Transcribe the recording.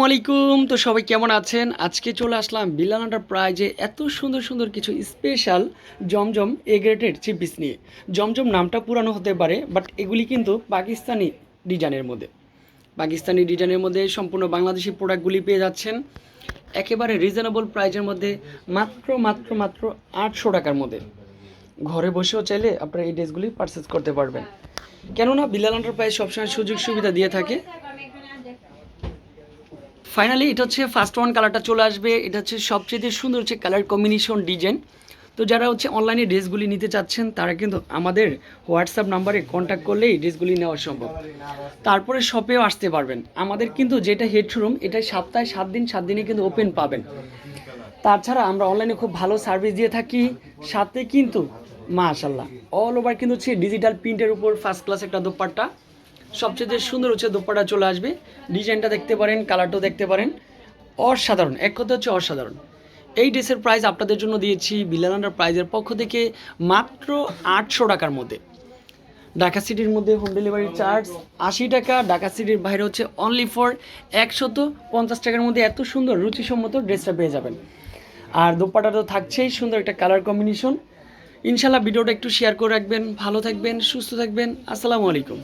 আসসালামাইকুম তো সবাই কেমন আছেন? আজকে চলে আসলাম বিলাল প্রাইজে এত সুন্দর সুন্দর কিছু স্পেশাল জমজম এগ্রেটেড চিপিস নিয়ে। জমজম নামটা পুরানো হতে পারে, বাট এগুলি কিন্তু পাকিস্তানি ডিজাইনের মধ্যে। পাকিস্তানি ডিজাইনের মধ্যে সম্পূর্ণ বাংলাদেশি প্রোডাক্টগুলি পেয়ে যাচ্ছেন। একেবারে রিজনেবল প্রাইজের মধ্যে মাত্র মাত্র মাত্র আটশো টাকার মধ্যে। ঘরে বসেও চাইলে আপনারা এই ড্রেসগুলি পারচেস করতে পারবেন। কেননা বিলাল প্রাইজ সবসময় সুযোগ সুবিধা দিয়ে থাকে। ফাইনালি এটা হচ্ছে ফার্স্ট ওয়ান কালারটা চলে আসবে। এটা হচ্ছে সবচেয়ে সুন্দর হচ্ছে কালার কম্বিনেশন ডিজাইন তো যারা হচ্ছে অনলাইনে ড্রেসগুলি নিতে চাচ্ছেন, তারা কিন্তু আমাদের হোয়াটসঅ্যাপ নাম্বারে কন্ট্যাক্ট করলেই ড্রেসগুলি নেওয়া সম্ভব। তারপরে শপেও আসতে পারবেন। আমাদের কিন্তু যেটা হেড শোরুম এটা সপ্তাহে সাত দিন, সাত দিনে কিন্তু ওপেন পাবেন। তাছাড়া আমরা অনলাইনে খুব ভালো সার্ভিস দিয়ে থাকি। সাথে কিন্তু মাশাল্লাহ অল ওভার কিন্তু হচ্ছে ডিজিটাল প্রিন্টের উপর ফার্স্ট ক্লাস একটা দোপাট্টা। সবচেয়ে সুন্দর হচ্ছে দোপাট্টা চলে আসবে। ডিজাইনটা দেখতে পারেন, কালারটাও দেখতে পারেন। অসাধারণ, এক কথা হচ্ছে অসাধারণ। এই ড্রেসের প্রাইস আপনাদের জন্য দিয়েছি বিলানান্ডার প্রাইজের পক্ষ থেকে মাত্র আটশো টাকার মধ্যে। ঢাকা সিটির মধ্যে হোম ডেলিভারি চার্জ আশি টাকা, ঢাকা সিটির বাইরে হচ্ছে অনলি ফর একশত পঞ্চাশ টাকার মধ্যে এত সুন্দর রুচিসম্মত ড্রেসটা পেয়ে যাবেন। আর দোপাটা তো থাকছেই, সুন্দর একটা কালার কম্বিনেশন ইনশাল্লাহ ভিডিওটা একটু শেয়ার করে রাখবেন। ভালো থাকবেন, সুস্থ থাকবেন। আসসালামু আলাইকুম।